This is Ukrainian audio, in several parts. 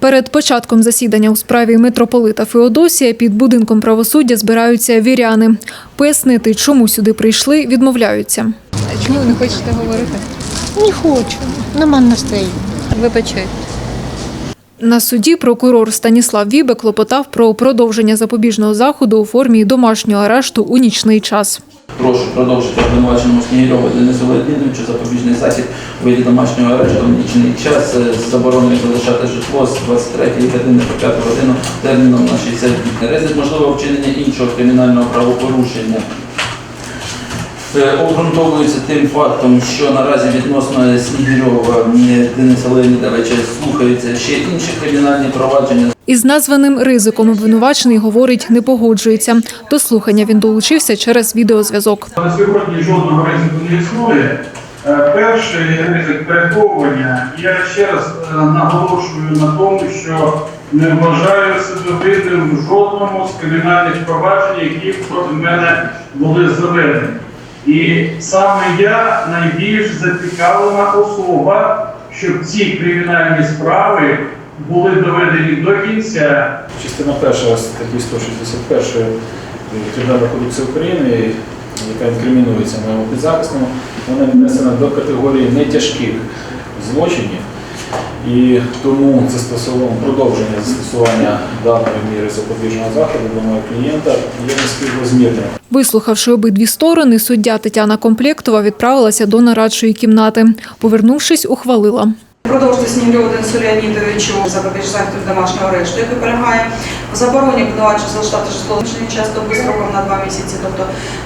Перед початком засідання у справі митрополита Феодосія під будинком правосуддя збираються віряни. Пояснити, чому сюди прийшли, відмовляються. Чому ви не хочете говорити? Не хочу, нема настроєння. Вибачайте. На суді прокурор Станіслав Вібе клопотав про продовження запобіжного заходу у формі домашнього арешту у нічний час. Прошу продовжити обвинуваченому Снігірьову Денису Леонідовичу запобіжний захід у виді домашнього арешту в нічний час е, з забороною залишати житло з 23 години по 5 годину терміном на 60 днів. Ризик можливо вчинення іншого кримінального правопорушення. Е, Обґрунтовується тим фактом, що наразі відносно Снігирьова Дениса Леонідовича слухаються ще інші кримінальні провадження. Із названим ризиком обвинувачений говорить, не погоджується. До слухання він долучився через відеозв'язок. На сьогодні жодного ризику не існує. Е, Перший ризик переховування. Я ще раз е, наголошую на тому, що не вважаю себе винним в жодному з кримінальних проваджень, які проти мене були заведені. І саме я найбільш зацікавлена особа, щоб ці кримінальні справи були доведені до кінця Частина перша статті 161 Кримінального кодексу України, яка інкримінується моєму підзахисному, вона віднесена до категорії нетяжких злочинів. І тому це стосовно продовження застосування даної міри запобіжного заходу до мого клієнта є неспіврозмірним. Вислухавши обидві сторони, суддя Тетяна Комплектова відправилася до нарадчої кімнати. Повернувшись, ухвалила. Продовжити Снігирьову Денису Леонідовичу запобіжний захід домашнього арешту, який полягає в забороні обвинувачення залишати житло в час доби строком на два місяці, тобто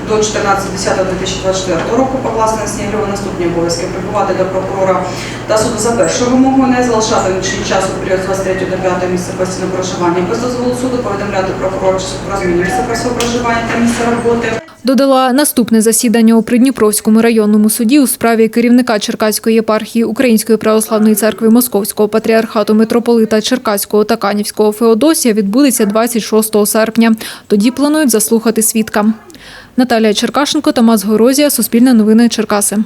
до 14.10.2024 року, покласти на Снігирьова наступні обов'язки. Прибувати до прокурора та суду за першою вимогою, не залишати нічний час у період з 23 до 5 місця постійного проживання. Без дозволу суду, повідомляти суд про зміну місця проживання та місця роботи. Додала наступне засідання у Придніпровському районному суді у справі керівника Черкаської єпархії Української православної церкви Московського патріархату митрополита Черкаського та Канівського Феодосія відбудеться 26 серпня. Тоді планують заслухати свідка. Наталія Черкашенко, Тамас Горозія, Суспільне новини Черкаси.